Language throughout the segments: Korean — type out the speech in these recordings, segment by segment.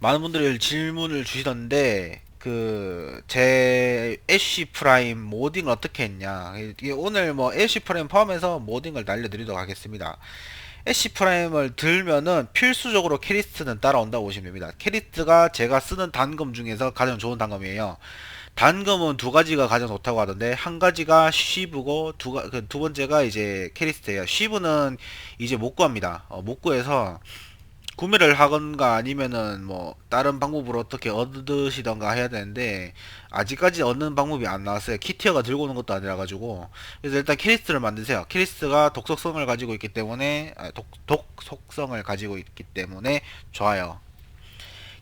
많은 분들이 질문을 주시던데 그 제 애쉬 프라임 모딩을 어떻게 했냐. 오늘 뭐 애쉬 프라임 포함해서 모딩을 날려드리도록 하겠습니다. 애쉬 프라임을 들면은 필수적으로 캐리스트는 따라온다고 보시면 됩니다. 캐리스트가 제가 쓰는 단검 중에서 가장 좋은 단검이에요. 단검은 두 가지가 가장 좋다고 하던데 한 가지가 쉬브고 두, 가- 그 두 번째가 이제 캐리스트예요. 쉬브는 이제 못 구합니다. 어, 못 구해서 구매를 하건가 아니면은 뭐 다른 방법으로 어떻게 얻으시던가 해야 되는데 아직까지 얻는 방법이 안 나왔어요. 키티어가 들고 오는 것도 아니라 가지고 그래서 일단 캐리스트를 만드세요. 캐리스트가 독속성을 가지고 있기 때문에 아, 독, 독속성을 가지고 있기 때문에 좋아요.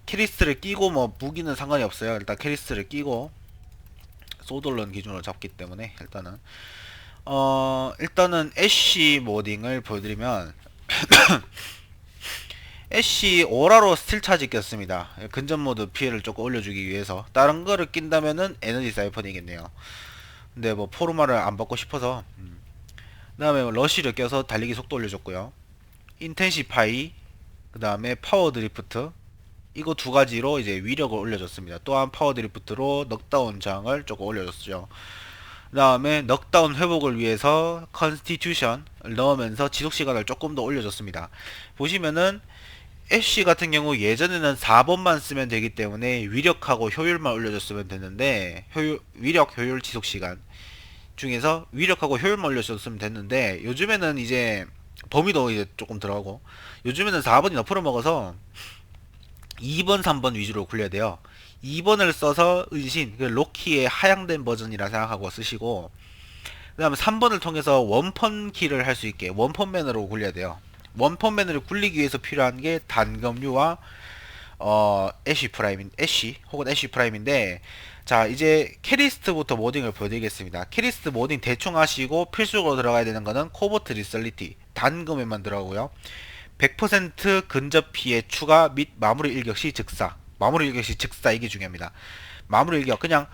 캐리스트를 끼고 뭐 무기는 상관이 없어요. 일단 캐리스트를 끼고 소돌런 기준으로 잡기 때문에 일단은 어 일단은 애쉬 모딩을 보여드리면 애쉬 오라로 스틸 차지 꼈습니다. 근접 모드 피해를 조금 올려주기 위해서 다른 거를 낀다면은 에너지 사이펀이겠네요. 근데 뭐 포르마를 안 받고 싶어서 음. 그 다음에 뭐 러쉬를 껴서 달리기 속도 올려줬고요. 인텐시파이 그 다음에 파워 드리프트 이거 두 가지로 이제 위력을 올려줬습니다. 또한 파워 드리프트로 넉다운 저항을 조금 올려줬죠. 그 다음에 넉다운 회복을 위해서 컨스티튜션을 넣으면서 지속 시간을 조금 더 올려줬습니다. 보시면은 애쉬 같은 경우 예전에는 4번만 쓰면 되기 때문에 위력하고 효율만 올려줬으면 됐는데 효율, 위력, 효율, 지속 시간 중에서 위력하고 효율만 올려줬으면 됐는데 요즘에는 이제 범위도 이제 조금 들어가고 요즘에는 4번이 너프를 먹어서 2번, 3번 위주로 굴려야 돼요. 2번을 써서 은신, 그 로키의 하향된 버전이라 생각하고 쓰시고 그 다음에 3번을 통해서 원펀 키를 할 수 있게 원펀맨으로 굴려야 돼요. 원펀맨을 굴리기 위해서 필요한 게 단검류와 어 애쉬 프라임인 애쉬 혹은 애쉬 프라임인데 자 이제 캐리스트부터 모딩을 보여드리겠습니다. 캐리스트 모딩 대충 하시고 필수적으로 들어가야 되는 거는 코버트 리설리티 단검에만 들어가고요. 100% 근접 피해 추가 및 마무리 일격 시 즉사 마무리 일격 시 즉사 이게 중요합니다. 마무리 일격 그냥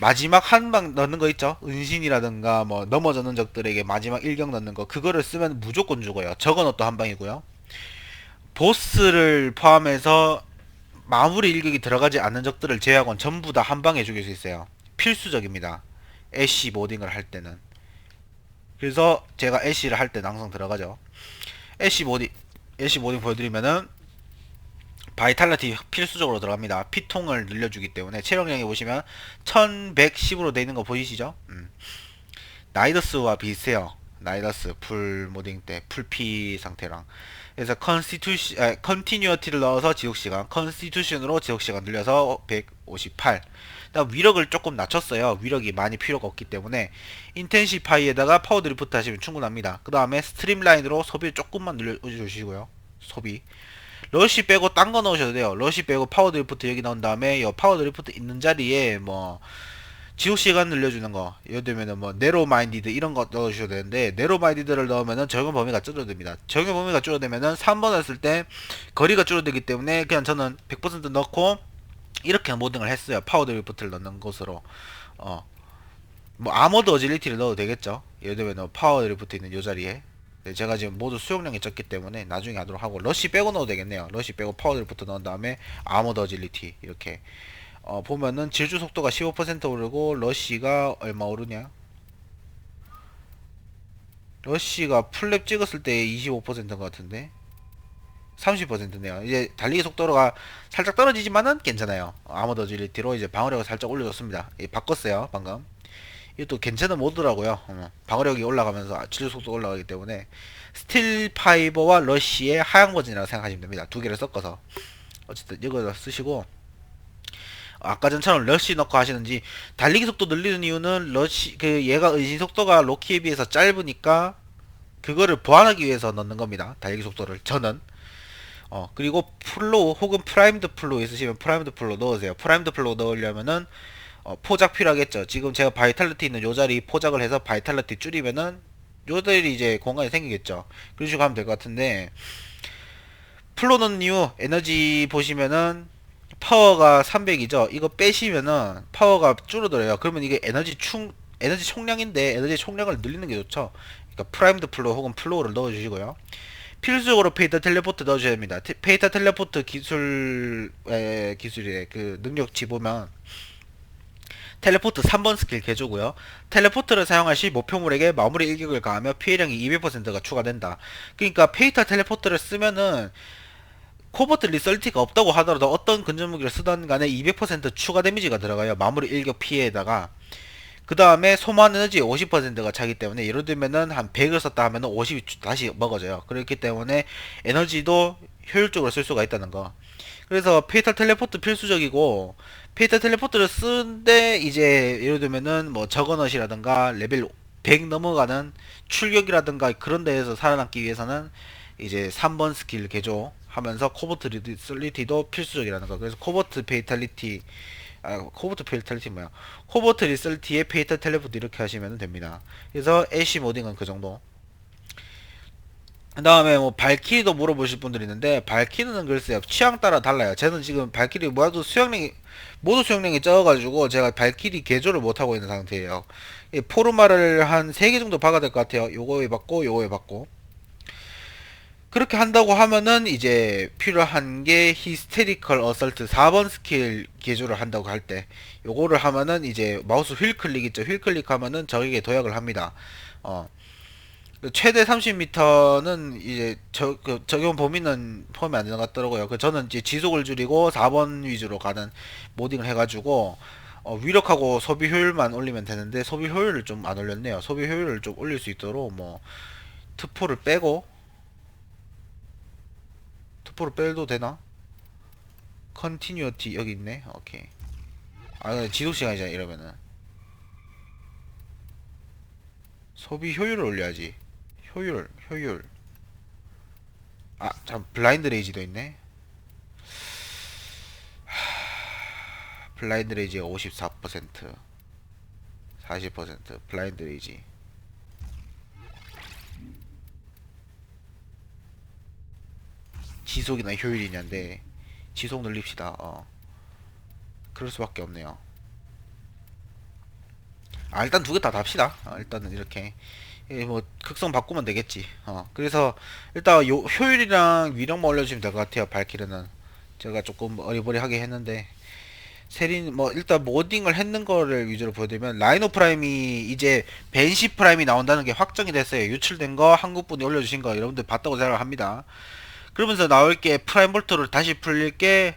마지막 한 방 넣는 거 있죠? 은신이라든가 뭐 넘어졌는 적들에게 마지막 일격 넣는 거 그거를 쓰면 무조건 죽어요. 저건 또한 방이고요. 보스를 포함해서 마무리 일격이 들어가지 않는 적들을 제외하고는 전부 다 한 방에 죽일 수 있어요. 필수적입니다. 애쉬 모딩을 할 때는. 그래서 제가 애쉬를 할 때는 항상 들어가죠. 애쉬 모딩 애쉬 모딩 보여드리면은 바이탈리티 필수적으로 들어갑니다. 피통을 늘려주기 때문에 체력량에 보시면 1110으로 되어 있는 거 보이시죠? 음. 나이더스와 비슷해요. 나이더스 풀 모딩 때 풀피 상태랑 그래서 컨스티튜션 아, 컨티뉴어티를 넣어서 지속 시간 컨스티튜션으로 지속 시간 늘려서 158 그다음 위력을 조금 낮췄어요. 위력이 많이 필요가 없기 때문에 인텐시파이에다가 파워 드리프트 하시면 충분합니다. 그 다음에 스트림라인으로 소비를 조금만 늘려 주시고요. 소비 러시 빼고 딴 거 넣으셔도 돼요. 러시 빼고 파워 드리프트 여기 넣은 다음에 이 파워 드리프트 있는 자리에 뭐 지속 시간 늘려주는 거 예를 들면은 뭐 네로 마인디드 이런 거 넣으셔도 되는데 네로 마인디드를 넣으면은 적용 범위가 줄어듭니다. 적용 범위가 줄어들면은 3번 했을 때 거리가 줄어들기 때문에 그냥 저는 100% 넣고 이렇게 모딩을 했어요. 파워 드리프트를 넣는 곳으로 어. 뭐 아머드 어질리티를 넣어도 되겠죠. 예를 들면 뭐 파워 드리프트 있는 요 자리에 네, 제가 지금 모두 수용량이 적기 때문에 나중에 하도록 하고 러시 빼고 넣어도 되겠네요. 러시 빼고 파워 드리프트 넣은 다음에 아머드 어질리티 이렇게 어, 보면은 질주 속도가 15% 오르고 러쉬가 얼마 오르냐? 러쉬가 풀랩 찍었을 때 25%인 것 같은데 30%네요. 이제 달리기 속도가 살짝 떨어지지만은 괜찮아요. 아머드 어질리티로 이제 방어력을 살짝 올려줬습니다. 예, 바꿨어요 방금. 이것도 괜찮은 모드라고요. 어, 방어력이 올라가면서 질주 속도 가 올라가기 때문에 스틸 파이버와 러쉬의 하향 버전이라고 생각하시면 됩니다. 두 개를 섞어서 어쨌든 이거 쓰시고 아까 전처럼 러쉬 넣고 하시는지 달리기 속도 늘리는 이유는 러쉬 그 얘가 은신 속도가 로키에 비해서 짧으니까 그거를 보완하기 위해서 넣는 겁니다. 달리기 속도를 저는 어 그리고 플로우 혹은 프라임드 플로우 있으시면 프라임드 플로우 넣으세요. 프라임드 플로우 넣으려면은 어, 포작 필요하겠죠. 지금 제가 바이탈리티 있는 요 자리 포작을 해서 바이탈리티 줄이면은 요들이 이제 공간이 생기겠죠. 그런 식으로 하면 될 것 같은데 플로 넣는 이유 에너지 보시면은 파워가 300이죠. 이거 빼시면은 파워가 줄어들어요. 그러면 이게 에너지 충 에너지 총량인데 에너지 총량을 늘리는 게 좋죠. 그러니까 프라임드 플로우 혹은 플로우를 넣어 주시고요. 필수적으로 페이터 텔레포트 넣어줘야 됩니다. 테- 페이터 텔레포트 기술의 기술의 그 능력치 보면 텔레포트 3번 스킬 개조고요. 텔레포트를 사용할 시 목표물에게 마무리 일격을 가하며 피해량이 200%가 추가된다. 그러니까 페이터 텔레포트를 쓰면은 코버트 리설티가 없다고 하더라도 어떤 근접 무기를 쓰던 간에 200% 추가 데미지가 들어가요. 마무리 일격 피해에다가 그 다음에 소모한 에너지 50%가 차기 때문에 예를 들면은 한 100을 썼다 하면은 50이 다시 먹어져요. 그렇기 때문에 에너지도 효율적으로 쓸 수가 있다는 거. 그래서 페이탈 텔레포트 필수적이고 페이탈 텔레포트를 쓰는데 이제 예를 들면은 뭐 저거넛이라든가 레벨 100 넘어가는 출격이라든가 그런 데에서 살아남기 위해서는 이제 3번 스킬 개조 하면서 코버트 리설리티도 필수적이라는 거. 그래서 코버트 페이탈리티 아, 코버트 페이탈리티 뭐야? 코버트 리설티의 페이탈 텔레포트 이렇게 하시면 됩니다. 그래서 애쉬 모딩은 그 정도. 그 다음에 뭐 발키리도 물어보실 분들이 있는데 발키리는 글쎄요 취향 따라 달라요. 저는 지금 발키리 모두 수영량이 모두 수영량이 적어가지고 제가 발키리 개조를 못하고 있는 상태예요. 이 포르마를 한 3개 정도 박아야 될 것 같아요. 요거에 받고 요거에 받고 그렇게 한다고 하면은 이제 필요한 게 히스테리컬 어설트 4번 스킬 개조를 한다고 할 때 요거를 하면은 이제 마우스 휠 클릭 있죠 휠 클릭하면은 적에게 도약을 합니다 어 최대 30m는 이제 저, 그 적용 범위는 포함이 안 되는 것 같더라고요 그 저는 이제 지속을 줄이고 4번 위주로 가는 모딩을 해가지고 어, 위력하고 소비 효율만 올리면 되는데 소비 효율을 좀 안 올렸네요 소비 효율을 좀 올릴 수 있도록 뭐 트포를 빼고 투포를 빼도 되나? 컨티뉴어티 여기 있네. 오케이. 아, 지속 시간이잖아 이러면은. 소비 효율을 올려야지. 효율, 효율. 아, 참 블라인드 레이지도 있네. 하, 블라인드 레이지가 54%. 40% 블라인드 레이지. 지속이나 효율이냐인데 지속 늘립시다. 어. 그럴 수밖에 없네요. 아 일단 두 개 다 답시다. 어, 일단은 이렇게 예, 뭐 극성 바꾸면 되겠지. 어. 그래서 일단 요 효율이랑 위력만 올려주시면 될 것 같아요. 발키르는 제가 조금 어리버리하게 했는데 세린 뭐 일단 모딩을 했는 거를 위주로 보여드리면 라이노 프라임이 이제 벤시 프라임이 나온다는 게 확정이 됐어요. 유출된 거 한국분이 올려주신 거 여러분들 봤다고 생각을 합니다. 그러면서 나올 게 프라임 볼트를 다시 풀릴 게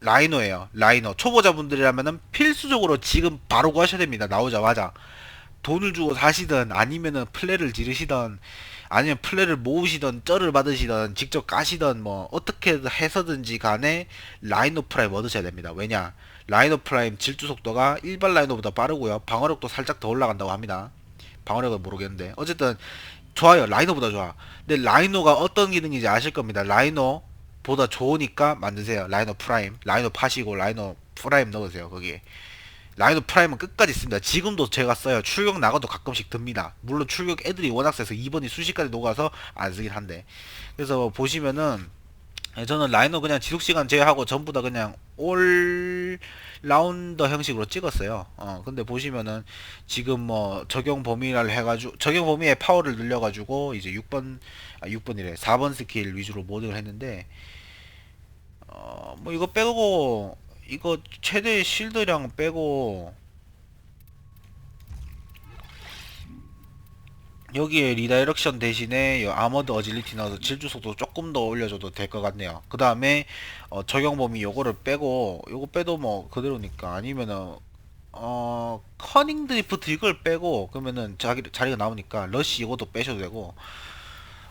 라이노예요. 라이노. 초보자분들이라면은 필수적으로 지금 바로 구하셔야 됩니다. 나오자마자. 돈을 주고 사시든 아니면은 플레를 지르시든 아니면 플레를 모으시든 쩔을 받으시든 직접 까시든 뭐 어떻게 해서든지 간에 라이노 프라임 얻으셔야 됩니다. 왜냐? 라이노 프라임 질주 속도가 일반 라이노보다 빠르고요. 방어력도 살짝 더 올라간다고 합니다. 방어력은 모르겠는데 어쨌든 좋아요. 라이노보다 좋아. 근데 라이노가 어떤 기능인지 아실 겁니다. 라이노 보다 좋으니까 만드세요. 라이노 프라임. 라이노 파시고 라이노 프라임 넣으세요. 거기에. 라이노 프라임은 끝까지 씁니다. 지금도 제가 써요. 출격 나가도 가끔씩 듭니다. 물론 출격 애들이 워낙 세서 2번이 수시까지 녹아서 안 쓰긴 한데. 그래서 보시면은 저는 라이노 그냥 지속시간 제외하고 전부 다 그냥 올 라운더 형식으로 찍었어요. 어, 근데 보시면은 지금 뭐 적용 범위를 해가지고 적용 범위의 파워를 늘려가지고 이제 6번 아 6번이래 4번 스킬 위주로 모딩을 했는데 어, 뭐 이거 빼고 이거 최대 실드량 빼고 여기에 리다이렉션 대신에 이 아머드 어질리티 넣어서 질주 속도 조금 더 올려줘도 될 것 같네요. 그 다음에 어, 적용 범위 요거를 빼고 요거 빼도 뭐 그대로니까 아니면은 어 커닝 드리프트 이걸 빼고 그러면은 자기 자리가 나오니까 러시 이것도 빼셔도 되고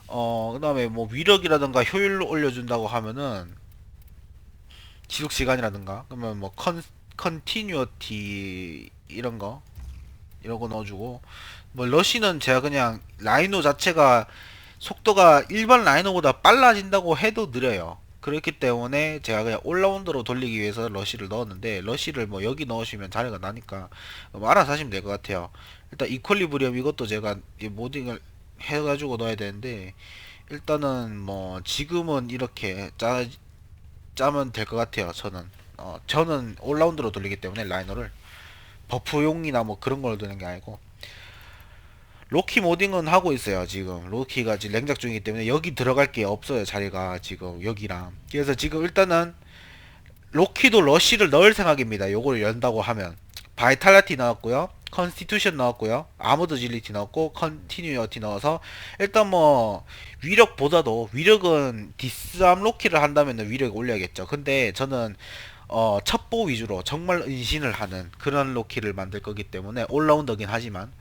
어 그 다음에 뭐 위력이라든가 효율을 올려준다고 하면은 지속 시간이라든가 그러면 뭐 컨 컨티뉴어티 이런 거 이런 거 넣어주고 뭐 러시는 제가 그냥 라이노 자체가 속도가 일반 라이노보다 빨라진다고 해도 느려요. 그렇기 때문에 제가 그냥 올라운더로 돌리기 위해서 러시를 넣었는데 러시를 뭐 여기 넣으시면 자리가 나니까 뭐 알아서 하시면 될 것 같아요. 일단 이퀄리브리엄 이것도 제가 이 모딩을 해가지고 넣어야 되는데 일단은 뭐 지금은 이렇게 짜 짜면 될 것 같아요. 저는. 어 저는 올라운더로 돌리기 때문에 라이노를. 버프용이나 뭐 그런 걸 두는 게 아니고. 로키 모딩은 하고 있어요 지금. 로키가 지금 냉작 중이기 때문에 여기 들어갈 게 없어요 자리가 지금 여기랑. 그래서 지금 일단은 로키도 러쉬를 넣을 생각입니다. 요거를 연다고 하면. 바이탈리티 넣었고요 컨스티튜션 넣었고요 아머드 질리티 넣었고 컨티뉴어티 넣어서 일단 뭐 위력보다도 위력은 디스암 로키를 한다면 위력을 올려야겠죠 근데 저는 어 첩보 위주로 정말 은신을 하는 그런 로키를 만들 거기 때문에 올라운더긴 하지만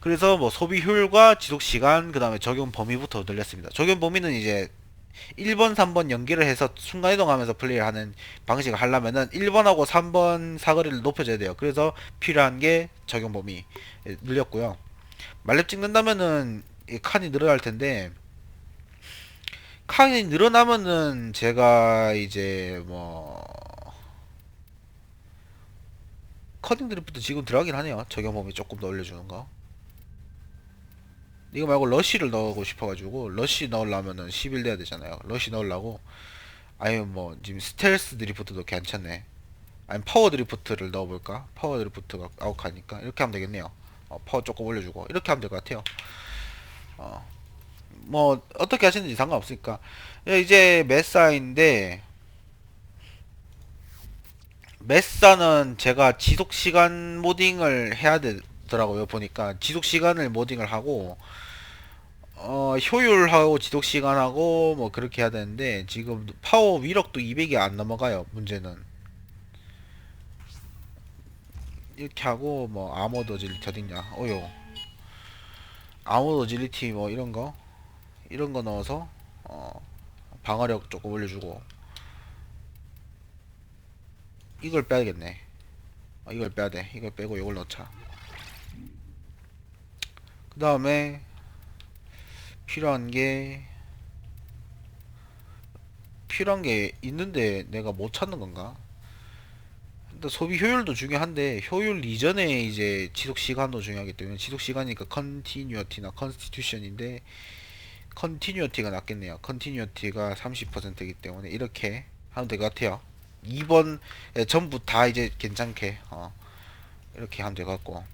그래서 뭐 소비 효율과 지속 시간 그 다음에 적용 범위부터 늘렸습니다. 적용 범위는 이제 1번, 3번 연기를 해서 순간이동하면서 플레이를 하는 방식을 하려면은 1번하고 3번 사거리를 높여줘야 돼요. 그래서 필요한 게 적용 범위 예, 늘렸고요. 말렙 찍는다면은 이 칸이 늘어날 텐데 칸이 늘어나면은 제가 이제 뭐 커팅 드리프트 지금 들어가긴 하네요. 적용 범위 조금 더 올려주는 거. 이거 말고 러쉬를 넣고 싶어가지고 러쉬 넣으려면은 11 돼야 되잖아요. 러쉬 넣으려고 아니면 뭐 지금 스텔스 드리프트도 괜찮네. 아니면 파워 드리프트를 넣어볼까? 파워 드리프트가 아웃하니까 이렇게 하면 되겠네요. 어, 파워 조금 올려주고 이렇게 하면 될 것 같아요. 어, 뭐 어떻게 하시는지 상관없으니까 예, 이제 메사인데 메사는 제가 지속 시간 모딩을 해야 되 더라고요 보니까 지속 시간을 모딩을 하고 어, 효율하고 지속 시간하고 뭐 그렇게 해야 되는데 지금 파워 위력도 200이 안 넘어가요. 문제는 이렇게 하고 뭐 아머드 어질리티 어딨냐? 어요. 아머드 어질리티 뭐 이런 거 이런 거 넣어서 어, 방어력 조금 올려주고 이걸 빼야겠네. 어, 이걸 빼야 돼. 이걸 빼고 이걸 넣자. 그 다음에 필요한 게 필요한 게 있는데 내가 못 찾는 건가? 일단 소비 효율도 중요한데 효율 이전에 이제 지속 시간도 중요하기 때문에 지속 시간이니까 컨티뉴어티나 컨스티튜션인데 컨티뉴어티가 낫겠네요. 컨티뉴어티가 30%이기 때문에 이렇게 하면 될 것 같아요. 2번 전부 다 이제 괜찮게 어, 이렇게 하면 될 것 같고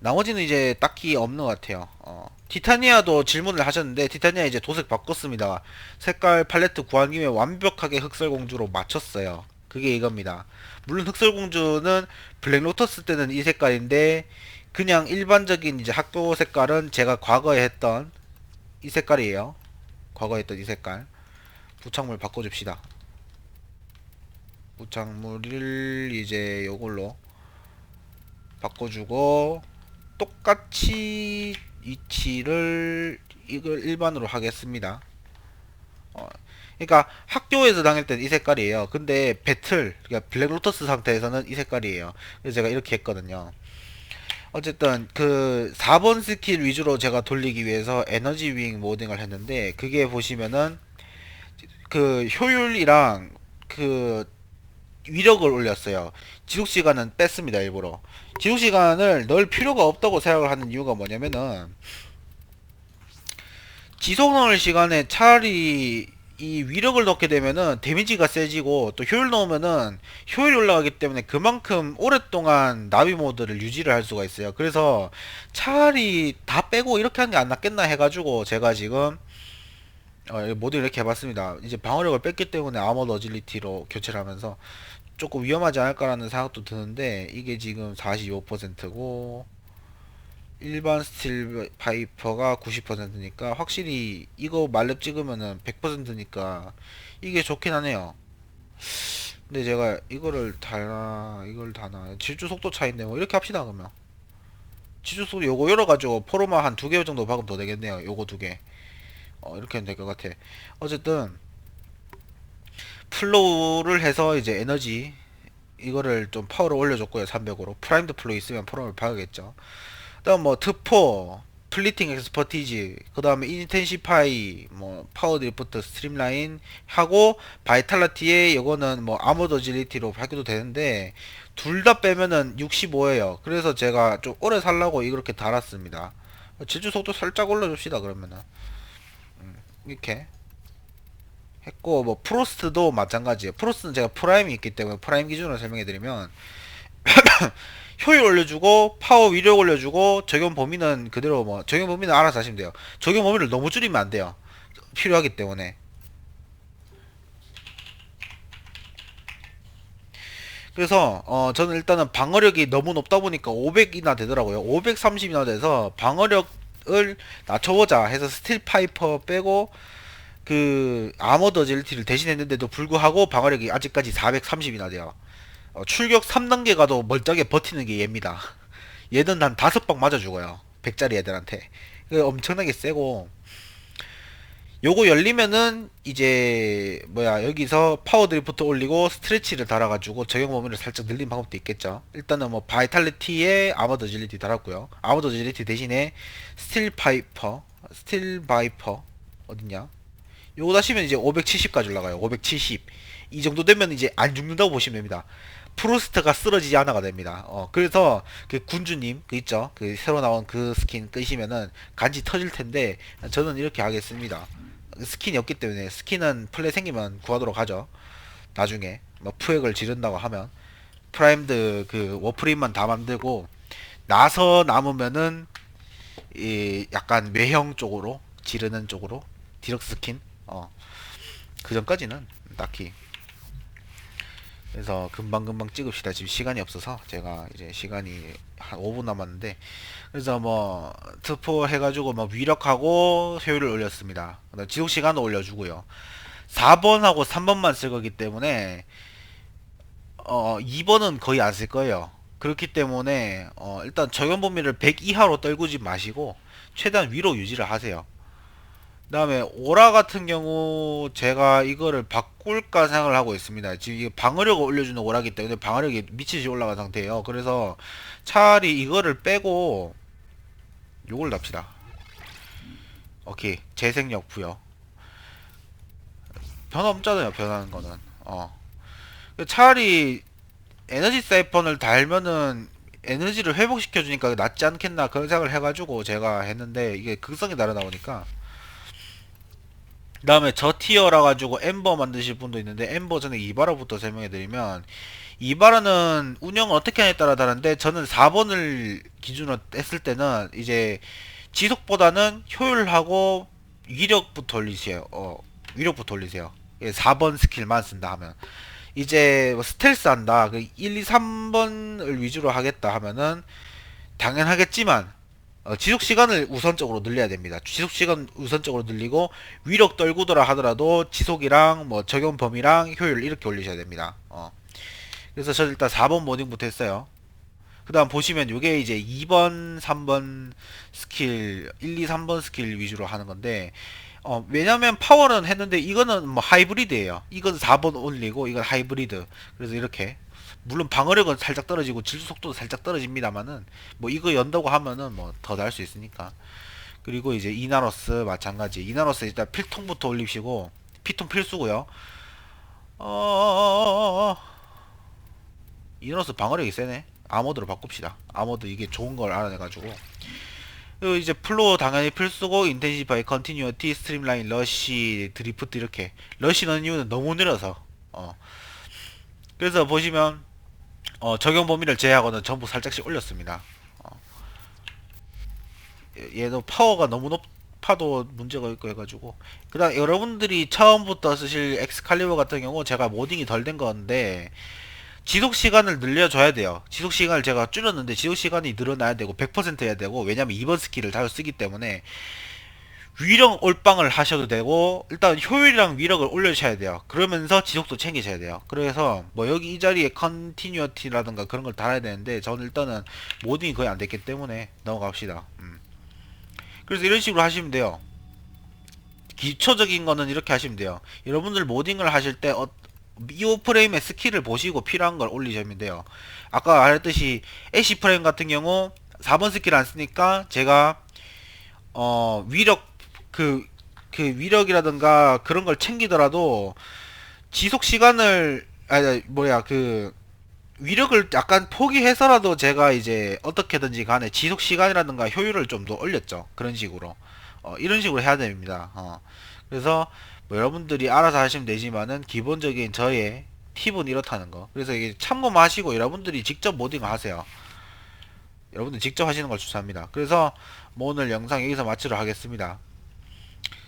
나머지는 이제 딱히 없는 것 같아요. 어, 티타니아도 질문을 하셨는데 티타니아 이제 도색 바꿨습니다. 색깔 팔레트 구한 김에 완벽하게 흑설공주로 맞췄어요. 그게 이겁니다. 물론 흑설공주는 블랙 로터스 때는 이 색깔인데 그냥 일반적인 이제 학교 색깔은 제가 과거에 했던 이 색깔이에요. 과거에 했던 이 색깔. 부착물 바꿔줍시다. 부착물을 이제 요걸로 바꿔주고 똑같이 위치를 이걸 일반으로 하겠습니다. 어, 그러니까 학교에서 당할 때는 이 색깔이에요. 근데 배틀, 그러니까 블랙 로터스 상태에서는 이 색깔이에요. 그래서 제가 이렇게 했거든요. 어쨌든 그 4번 스킬 위주로 제가 돌리기 위해서 에너지 윙 모딩을 했는데 그게 보시면은 그 효율이랑 그 위력을 올렸어요. 지속 시간은 뺐습니다, 일부러. 지속 시간을 넣을 필요가 없다고 생각을 하는 이유가 뭐냐면은 지속 넣을 시간에 차라리 이 위력을 넣게 되면은 데미지가 세지고 또 효율 넣으면은 효율이 올라가기 때문에 그만큼 오랫동안 나비 모드를 유지를 할 수가 있어요. 그래서 차라리 다 빼고 이렇게 하는 게 안 낫겠나 해가지고 제가 지금 어, 모두 이렇게 해봤습니다. 이제 방어력을 뺐기 때문에 아머드 어질리티로 교체를 하면서 조금 위험하지 않을까라는 생각도 드는데 이게 지금 45%고 일반 스틸 파이퍼가 90%니까 확실히 이거 말렙 찍으면은 100%니까 이게 좋긴 하네요. 근데 제가 이거를 다나 이걸 다나 질주 속도 차인데 뭐 이렇게 합시다 그러면 질주 속도 요거 열어가지고 포로마 한 두 개 정도 박으면 더 되겠네요. 요거 두 개. 어 이렇게 하면 될 것 같아. 어쨌든 플로우를 해서 이제 에너지 이거를 좀 파워를 올려줬고요 300으로. 프라임드 플로우 있으면 프로를 봐야겠죠. 다음 뭐 트포 플리팅 엑스퍼티지 그 다음에 인텐시파이 뭐 파워 드리프트 스트림라인 하고 바이탈라티에 이거는 뭐 아머드 어질리티로 밝혀도 되는데 둘 다 빼면은 65예요. 그래서 제가 좀 오래 살라고 이렇게 달았습니다. 질주 속도 살짝 올려줍시다 그러면은. 음, 이렇게 했고 뭐 프로스트도 마찬가지예요. 프로스트는 제가 프라임이 있기 때문에 프라임 기준으로 설명해 드리면 효율 올려주고 파워 위력 올려주고 적용 범위는 그대로 뭐 적용 범위는 알아서 하시면 돼요. 적용 범위를 너무 줄이면 안 돼요. 필요하기 때문에. 그래서 어 저는 일단은 방어력이 너무 높다 보니까 500이나 되더라고요. 530이나 돼서 방어력을 낮춰보자 해서 스틸 파이퍼 빼고 그 아머드 어질리티를 대신했는데도 불구하고 방어력이 아직까지 430이나 돼요. 어, 출격 3단계 가도 멀쩡하게 버티는 게 얘입니다. 얘는 한 다섯 방 맞아 죽어요. 100짜리 애들한테. 그 엄청나게 세고 요거 열리면은 이제 뭐야 여기서 파워 드리프트 올리고 스트레치를 달아가지고 적용 범위를 살짝 늘린 방법도 있겠죠. 일단은 뭐 바이탈리티에 아머드 어질리티 달았고요. 아머드 어질리티 대신에 스틸 파이퍼, 스틸 바이퍼 어딨냐? 요거 다시면 이제 570까지 올라가요. 570. 이 정도 되면 이제 안 죽는다고 보시면 됩니다. 프로스트가 쓰러지지 않아가 됩니다. 어, 그래서 그 군주님 그 있죠? 그 새로 나온 그 스킨 끄시면은 간지 터질 텐데 저는 이렇게 하겠습니다. 스킨이 없기 때문에 스킨은 플레이 생기면 구하도록 하죠. 나중에 뭐 푸액을 지른다고 하면 프라임드 그 워프림만 다 만들고 나서 남으면은 이 약간 외형 쪽으로 지르는 쪽으로 디럭스 스킨 어. 그 전까지는 딱히 그래서 금방금방 찍읍시다. 지금 시간이 없어서 제가 이제 시간이 한 5분 남았는데 그래서 뭐 트포 해가지고 뭐 위력하고 효율을 올렸습니다. 지속 시간도 올려주고요. 4번하고 3번만 쓸 거기 때문에 어 2번은 거의 안 쓸 거예요. 그렇기 때문에 어 일단 적용 범위를 100 이하로 떨구지 마시고 최대한 위로 유지를 하세요. 그다음에 오라 같은 경우 제가 이거를 바꿀까 생각을 하고 있습니다. 지금 이게 방어력을 올려주는 오라기 때문에 방어력이 미치지 올라간 상태예요. 그래서 차라리 이거를 빼고 요걸 납시다. 오케이 재생력 부여. 변화 없잖아요. 변하는 거는. 어. 차라리 에너지 사이펀을 달면은 에너지를 회복시켜 주니까 낫지 않겠나 그런 생각을 해가지고 제가 했는데 이게 극성이 보니까 그 다음에 저 티어라 가지고 엠버 만드실 분도 있는데 엠버 전에 이바라부터 설명해 드리면 이바라는 운영을 어떻게 하냐에 따라 다른데 저는 4번을 기준으로 했을 때는 이제 지속보다는 효율하고 위력부터 올리세요. 어, 위력부터 올리세요. 4번 스킬만 쓴다 하면 이제 뭐 스텔스 한다. 그 1, 2, 3번을 위주로 하겠다 하면은 당연하겠지만 어, 지속 시간을 우선적으로 늘려야 됩니다. 지속 시간 우선적으로 늘리고 위력 떨구더라 하더라도 지속이랑 뭐 적용 범위랑 효율 이렇게 올리셔야 됩니다. 어. 그래서 저 일단 4번 모딩부터 했어요. 그 다음 보시면 이게 이제 2번, 3번 스킬, 1, 2, 3번 스킬 위주로 하는 건데, 어, 왜냐면 파워는 했는데 이거는 뭐 하이브리드예요. 이건 4번 올리고 이건 하이브리드. 그래서 이렇게 물론 방어력은 살짝 떨어지고 질주 속도도 살짝 떨어집니다만은 뭐 이거 연다고 하면은 뭐더 나을 수 있으니까. 그리고 이제 이나로스 마찬가지. 이나로스 일단 필통부터 올리시고 피통 필수고요. 어 이나로스 방어력이 세네. 아모드로 바꿉시다. 아모드 이게 좋은 걸 알아내가지고. 그리고 이제 플로어 당연히 필수고 인텐시파이 컨티뉴어티 스트림라인 러시 드리프트 이렇게. 러시 넣는 이유는 너무 느려서. 어. 그래서 보시면 어, 적용 범위를 제외하고는 전부 살짝씩 올렸습니다. 어. 얘도 파워가 너무 높아도 문제가 있고 해가지고 그다음 여러분들이 처음부터 쓰실 엑스칼리버 같은 경우 제가 모딩이 덜 된 건데 지속 시간을 늘려줘야 돼요. 지속 시간을 제가 줄였는데 지속 시간이 늘어나야 되고 100% 해야 되고 왜냐면 2번 스킬을 다 쓰기 때문에 위력 올빵을 하셔도 되고 일단 효율이랑 위력을 올려주셔야 돼요. 그러면서 지속도 챙기셔야 돼요. 그래서 뭐 여기 이 자리에 컨티뉴어티라든가 그런 걸 달아야 되는데 저는 일단은 모딩이 거의 안 됐기 때문에 넘어갑시다. 음. 그래서 이런 식으로 하시면 돼요. 기초적인 거는 이렇게 하시면 돼요. 여러분들 모딩을 하실 때 어, 이오 프레임의 스킬을 보시고 필요한 걸 올리시면 돼요. 아까 말했듯이 애쉬 프레임 같은 경우 4번 스킬 안 쓰니까 제가 어 위력 그, 그 위력이라든가 그런 걸 챙기더라도 지속 시간을, 아니, 뭐야, 그, 위력을 약간 포기해서라도 제가 이제 어떻게든지 간에 지속 시간이라든가 효율을 좀 더 올렸죠. 그런 식으로. 어, 이런 식으로 해야 됩니다. 어. 그래서 뭐 여러분들이 알아서 하시면 되지만은 기본적인 저의 팁은 이렇다는 거. 그래서 이게 참고하시고 여러분들이 직접 모딩을 하세요. 여러분들 직접 하시는 걸 추천합니다. 그래서 뭐 오늘 영상 여기서 마치도록 하겠습니다.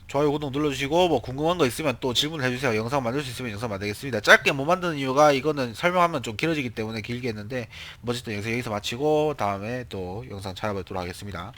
좋아요 구독 눌러주시고 뭐 궁금한 거 있으면 또 질문을 해주세요. 영상 만들 수 있으면 영상 만들겠습니다. 짧게 못 만드는 이유가 이거는 설명하면 좀 길어지기 때문에 길게 했는데 뭐 어쨌든 영상 여기서 마치고 다음에 또 영상 찾아뵙도록 하겠습니다.